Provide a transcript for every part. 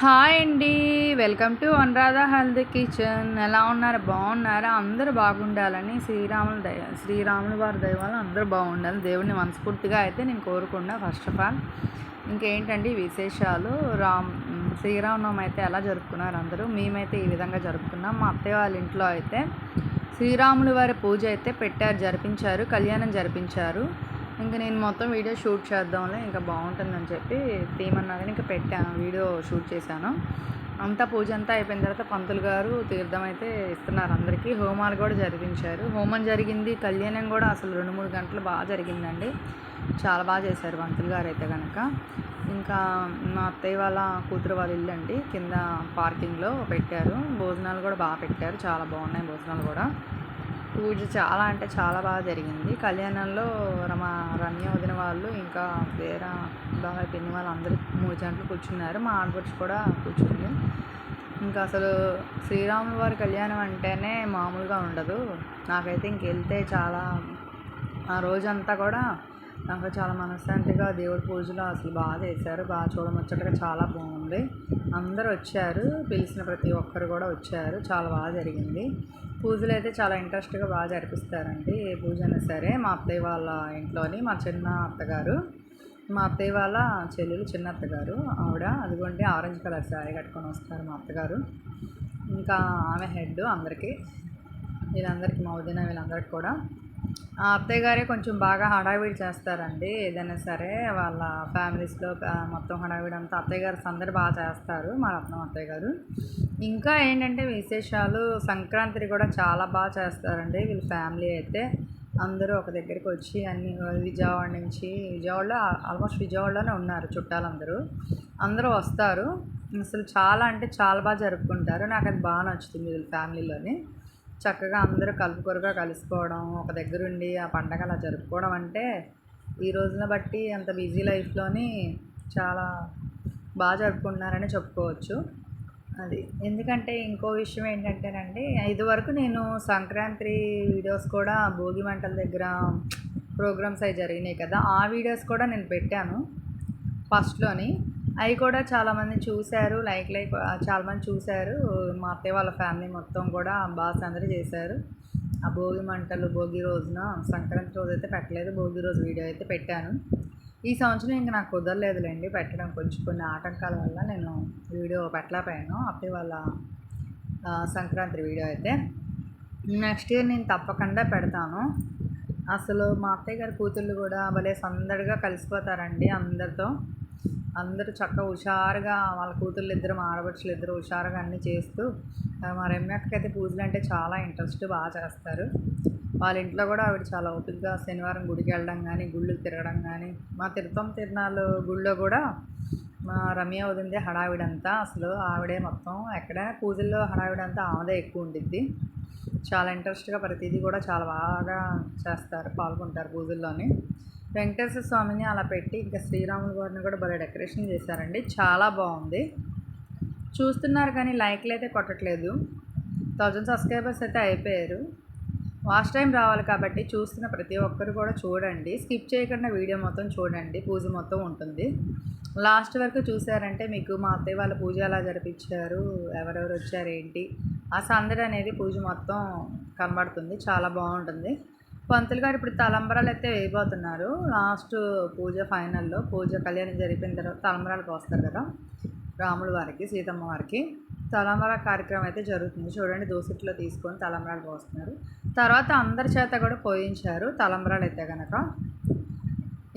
Hi అండి. Welcome to Anuradha health kitchen. ఎలా ఉన్నారు? బాగున్నారా? అందరూ బాగుండాలని శ్రీరాముల దయ శ్రీరాముల వారి దైవాలు అందరూ బాగుండాలి. దేవుడిని మనస్ఫూర్తిగా అయితే నేను కోరుకున్నా ఫస్ట్ ఆఫ్ ఆల్ ఇంకేంటండి విశేషాలు? రామ్ శ్రీరామనవమి అయితే ఎలా జరుపుకున్నారు అందరూ? మేమైతే ఈ విధంగా జరుపుకున్నాం. మా అత్తయ్య వాళ్ళ ఇంట్లో అయితే శ్రీరాముల వారి పూజ అయితే పెట్టారు జరిపించారు కళ్యాణం జరిపించారు. ఇంకా నేను మొత్తం వీడియో షూట్ చేద్దాంలే ఇంకా బాగుంటుందని చెప్పి తీయమన్నారని ఇంకా పెట్టాను వీడియో షూట్ చేశాను. అంతా పూజ అంతా అయిపోయిన తర్వాత పంతులు గారు తీర్థం అయితే ఇస్తున్నారు అందరికీ. హోమాలు కూడా జరిపించారు. హోమం జరిగింది కళ్యాణం కూడా అసలు రెండు మూడు గంటలు బాగా జరిగిందండి. చాలా బాగా చేశారు పంతులు గారు అయితే కనుక ఇంకా మా అత్తయ్య వాళ్ళ కూతురు వాళ్ళ ఇల్లు అండి కింద పార్కింగ్లో పెట్టారు. భోజనాలు కూడా బాగా పెట్టారు. చాలా బాగున్నాయి భోజనాలు కూడా. పూజ చాలా అంటే చాలా బాగా జరిగింది. కళ్యాణంలో రమ రమ్య వదిన వాళ్ళు ఇంకా వేరే బాగా పిన్ని వాళ్ళు అందరూ మూడు జంటలు కూర్చున్నారు. మా ఆడపడుచు కూడా కూర్చుంది. ఇంకా అసలు శ్రీరాముల వారి కళ్యాణం అంటేనే మామూలుగా ఉండదు. నాకైతే ఇంకెళ్తే చాలా ఆ రోజంతా కూడా నాకు చాలా మనశ్శాంతిగా దేవుడి పూజలు అసలు బాగా చేశారు. బాగా చూడముచ్చటగా చాలా బాగుంది. అందరూ వచ్చారు. పిలిచిన ప్రతి ఒక్కరు కూడా వచ్చారు. చాలా బాగా జరిగింది. పూజలు అయితే చాలా ఇంట్రెస్ట్గా బాగా జరిపిస్తారండి. ఏ పూజ అయినా సరే మా అత్తయ్య వాళ్ళ ఇంట్లోని మా చిన్న అత్తగారు మా అత్తయ్య వాళ్ళ చెల్లెలు చిన్న అత్తగారు ఆవిడ అదిగోండి ఆరెంజ్ కలర్ శారీ కట్టుకొని వస్తారు మా అత్తగారు. ఇంకా ఆమె హెడ్ అందరికీ వీళ్ళందరికీ మా వదిన వీళ్ళందరికీ కూడా అత్తయ్య గారే కొంచెం బాగా హడావిడి చేస్తారండి. ఏదైనా సరే వాళ్ళ ఫ్యామిలీస్లో మొత్తం హడావిడి అంతా అత్తయ్య గారు అందరు బాగా చేస్తారు మా రత్నం అత్తయ్య గారు. ఇంకా ఏంటంటే విశేషాలు సంక్రాంతి కూడా చాలా బాగా చేస్తారండి వీళ్ళ ఫ్యామిలీ అయితే. అందరూ ఒక దగ్గరికి వచ్చి అన్ని విజయవాడ నుంచి విజయవాడలో ఆల్మోస్ట్ విజయవాడలోనే ఉన్నారు చుట్టాలందరూ. అందరూ వస్తారు. అసలు చాలా అంటే చాలా బాగా జరుపుకుంటారు. నాకు అది బాగా నచ్చుతుంది వీళ్ళ ఫ్యామిలీలోని. చక్కగా అందరూ కలుపుకొరుగా కలుసుకోవడం ఒక దగ్గర ఉండి ఆ పండగ అలా జరుపుకోవడం అంటే ఈ రోజున బట్టి అంత బిజీ లైఫ్లోని చాలా బాగా జరుపుకుంటున్నారని చెప్పుకోవచ్చు. అది ఎందుకంటే ఇంకో విషయం ఏంటంటేనండి ఇదివరకు నేను సంక్రాంతి వీడియోస్ కూడా భోగి మంటల దగ్గర ప్రోగ్రామ్స్ అవి జరిగినాయి కదా ఆ వీడియోస్ కూడా నేను పెట్టాను ఫస్ట్లోని. అవి కూడా చాలామంది చూశారు. లైక్ లైక్ చాలామంది చూశారు. మా అత్తయ్య వాళ్ళ ఫ్యామిలీ మొత్తం కూడా బాగా సందడి చేశారు. ఆ భోగి మంటలు భోగి రోజున సంక్రాంతి రోజు అయితే పెట్టలేదు. భోగి రోజు వీడియో అయితే పెట్టాను. ఈ సంవత్సరం ఇంకా నాకు కుదరలేదులేండి పెట్టడం. కొంచెం కొన్ని ఆటంకాల వల్ల నేను వీడియో పెట్టలేకపోయాను. అత్తయ్య వాళ్ళ సంక్రాంతి వీడియో అయితే. నెక్స్ట్ ఇయర్ నేను తప్పకుండా పెడతాను. అసలు మా అత్తయ్య గారి కూతుళ్ళు కూడా భలే సందడిగా కలిసిపోతారండి అందరితో. అందరూ చక్కగా హుషారుగా వాళ్ళ కూతుళ్ళు ఇద్దరు ఆడబడుచులు ఇద్దరు హుషారుగా అన్నీ చేస్తూ మా రమ్యక్కకి అయితే పూజలు అంటే చాలా ఇంట్రెస్ట్ బాగా చేస్తారు. వాళ్ళ ఇంట్లో కూడా ఆవిడ చాలా ఓపికగా శనివారం గుడికి వెళ్ళడం కానీ గుళ్ళు తిరగడం కానీ మా తిరుపం తిరునాళ్ళు గుళ్ళో కూడా మా రమ్య వదిందే హడావిడంతా అసలు ఆవిడే మొత్తం ఎక్కడ పూజల్లో హడావిడంతా ఆమెదే ఎక్కువ ఉండిద్ది. చాలా ఇంట్రెస్ట్గా ప్రతిదీ కూడా చాలా బాగా చేస్తారు పాల్గొంటారు పూజల్లోని. వెంకటేశ్వర స్వామిని అలా పెట్టి ఇంకా శ్రీరాముల వారిని కూడా భలే డెకరేషన్ చేశారండి. చాలా బాగుంది. చూస్తున్నారు కానీ లైక్లు అయితే కొట్టట్లేదు. థౌజండ్ సబ్స్క్రైబర్స్ అయితే అయిపోయారు. లాస్ట్ టైం రావాలి కాబట్టి చూస్తున్న ప్రతి ఒక్కరు కూడా చూడండి. స్కిప్ చేయకుండా వీడియో మొత్తం చూడండి. పూజ మొత్తం ఉంటుంది. లాస్ట్ వరకు చూసారంటే మీకు మా అత్తయ్య వాళ్ళ పూజ ఎలా జరిపించారు ఎవరెవరు వచ్చారు ఏంటి ఆ సందడి అనేది పూజ మొత్తం కనబడుతుంది. చాలా బాగుంటుంది. పంతులు గారు ఇప్పుడు తలంబరాలు అయితే వేయబోతున్నారు. లాస్ట్ పూజ ఫైనల్లో పూజ కళ్యాణం జరిపిన తర్వాత తలంబరాలు పోస్తారు కదా రాముల వారికి సీతమ్మ వారికి. తలంబర కార్యక్రమం అయితే జరుగుతుంది. చూడండి దోసిట్లో తీసుకొని తలంబరాలు పోస్తున్నారు తర్వాత అందరి చేత కూడా పోయించారు తలంబరాలు అయితే కనుక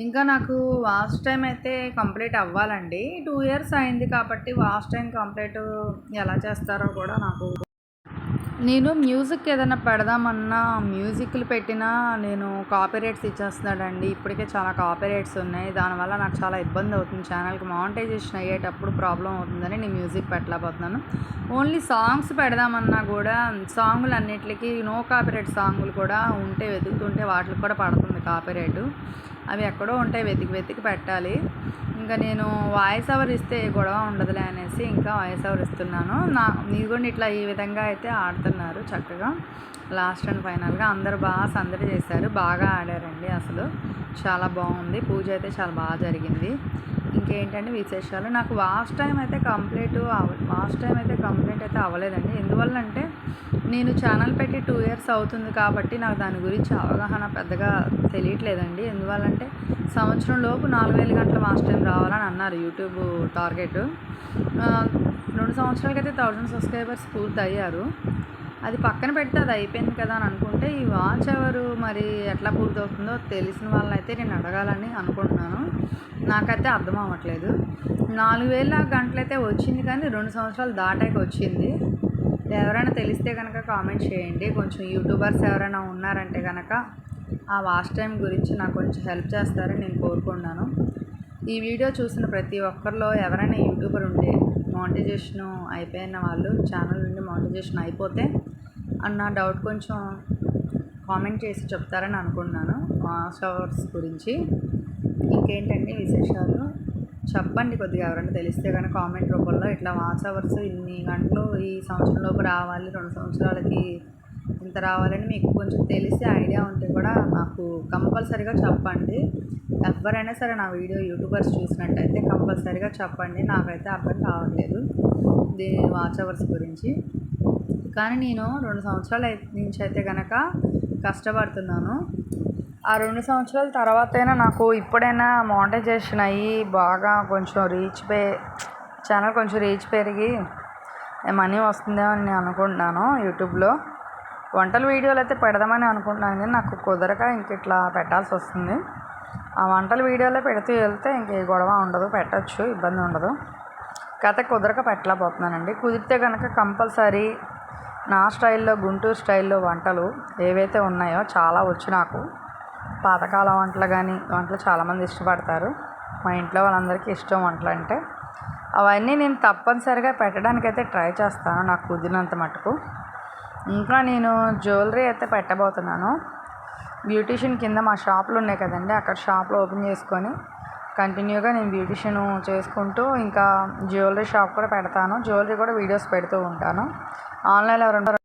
ఇంకా నాకు వాస్ట్ టైం అయితే కంప్లీట్ అవ్వాలండి. టూ ఇయర్స్ అయింది కాబట్టి వాస్ట్ టైం కంప్లీట్ ఎలా చేస్తారో కూడా నాకు నేను మ్యూజిక్ ఏదైనా పెడదామన్నా మ్యూజిక్లు పెట్టినా నేను కాపీరైట్స్ ఇచ్చేస్తున్నాడండి. ఇప్పటికే చాలా కాపీరైట్స్ ఉన్నాయి. దానివల్ల నాకు చాలా ఇబ్బంది అవుతుంది. ఛానల్కి మానిటైజేషన్ అయ్యేటప్పుడు ప్రాబ్లం అవుతుందని నేను మ్యూజిక్ పెట్టలేకపోతున్నాను. ఓన్లీ సాంగ్స్ పెడదామన్నా కూడా సాంగులు అన్నిటికీ నో కాపీరైట్ సాంగులు కూడా ఉంటే వెతుకుతుంటే వాటికి కూడా పడుతుంది కాపీరైట్. అవి ఎక్కడో ఉంటాయి. వెతికి వెతికి పెట్టాలి. ఇంకా నేను వాయిస్ ఓవర్ ఇస్తే గొడవ ఉండదులే అనేసి ఇంకా వాయిస్ ఓవర్ ఇస్తున్నాను. నా కూడా ఇట్లా ఈ విధంగా అయితే ఆడుతున్నారు చక్కగా. లాస్ట్ అండ్ ఫైనల్గా అందరూ బాగా సందడి చేశారు. బాగా ఆడారండి అసలు. చాలా బాగుంది. పూజ అయితే చాలా బాగా జరిగింది. ఇంకేంటంటే విశేషాలు? నాకు వాస్ట్ టైం అయితే కంప్లీట్ వాస్ట్ టైం అయితే కంప్లీట్ అయితే అవ్వలేదండి. ఎందువల్ల అంటే నేను ఛానల్ పెట్టి టూ ఇయర్స్ అవుతుంది కాబట్టి నాకు దాని గురించి అవగాహన పెద్దగా తెలియట్లేదండి. ఎందువల్లంటే సంవత్సరం లోపు నాలుగు వేల గంటల వాస్ట్ టైం రావాలని అన్నారు యూట్యూబ్ టార్గెట్. రెండు సంవత్సరాలకైతే థౌజండ్ సబ్స్క్రైబర్స్ పూర్తి అయ్యారు అది పక్కన పెడితే అది అయిపోయింది కదా అని అనుకుంటే ఈ వాచ్ ఎవరు మరి ఎట్లా పూర్తవుతుందో తెలిసిన వాళ్ళైతే నేను అడగాలని అనుకుంటున్నాను. నాకైతే అర్థం అవ్వట్లేదు. నాలుగు వేల గంటలైతే వచ్చింది కానీ రెండు సంవత్సరాలు దాటాక వచ్చింది. ఎవరైనా తెలిస్తే కనుక కామెంట్ చేయండి. కొంచెం యూట్యూబర్స్ ఎవరైనా ఉన్నారంటే కనుక ఆ వాచ్ టైం గురించి నాకు కొంచెం హెల్ప్ చేస్తారని నేను కోరుకున్నాను ఈ వీడియో చూసిన ప్రతి ఒక్కరిలో ఎవరైనా యూట్యూబర్ ఉంటే మానిటైజేషన్ అయిపోయిన వాళ్ళు ఛానల్ నుండి మానిటైజేషన్ అయిపోతే అన్న డౌట్ కొంచెం కామెంట్ చేసి చెప్తారని అనుకున్నాను వాచ్ అవర్స్ గురించి. ఇంకేంటంటే విశేషాలు? చెప్పండి కొద్దిగా ఎవరైనా తెలిస్తే కానీ కామెంట్ రూపంలో. ఇట్లా వాచ్ అవర్స్ ఇన్ని గంటలు ఈ సంవత్సరంలోపు రావాలి రెండు సంవత్సరాలకి ఇంత రావాలని మీకు కొంచెం తెలిసి ఐడియా ఉంటే కూడా నాకు కంపల్సరీగా చెప్పండి. ఎవరైనా సరే నా వీడియో యూట్యూబర్స్ చూసినట్టయితే కంపల్సరీగా చెప్పండి. నాకైతే అర్థం కావట్లేదు దీని వాచ్ అవర్స్ గురించి. కానీ నేను రెండు సంవత్సరాల నుంచి అయితే కనుక కష్టపడుతున్నాను. ఆ రెండు సంవత్సరాల తర్వాతైనా నాకు ఇప్పుడైనా మానిటైజేషన్ అయ్యి బాగా కొంచెం రీచ్ పే ఛానల్ కొంచెం రీచ్ పెరిగి మనీ వస్తుందేమో అని నేను అనుకుంటున్నాను యూట్యూబ్లో. వంటల వీడియోలు అయితే పెడదామని అనుకుంటున్నాను కానీ నాకు కుదరక ఇంక ఇట్లా పెట్టాల్సి వస్తుంది. ఆ వంటల వీడియోలే పెడుతూ వెళ్తే ఇంక ఏ గొడవ ఉండదు పెట్టచ్చు ఇబ్బంది ఉండదు. కథ కుదరక పెట్టలేకపోతున్నానండి. కుదిరితే కనుక కంపల్సరీ నా స్టైల్లో గుంటూరు స్టైల్లో వంటలు ఏవైతే ఉన్నాయో చాలా వచ్చు నాకు. పాతకాలం వంటలు కానీ వంటలు చాలామంది ఇష్టపడతారు. మా ఇంట్లో వాళ్ళందరికీ ఇష్టం వంటలు అంటే అవన్నీ నేను తప్పనిసరిగా పెట్టడానికైతే ట్రై చేస్తాను నాకు కుదిరినంత మటుకు. ఇంకా నేను జ్యువెలరీ అయితే పెట్టబోతున్నాను. బ్యూటీషియన్ కింద మా షాపులు ఉన్నాయి కదండి అక్కడ షాప్లో ఓపెన్ చేసుకొని కంటిన్యూగా నేను బ్యూటిషియన్ చేసుకుంటూ ఇంకా జ్యువెలరీ షాప్ కూడా పెడతాను. జ్యువెలరీ కూడా వీడియోస్ పెడుతూ ఉంటాను. ఆన్లైన్లో ఎవరు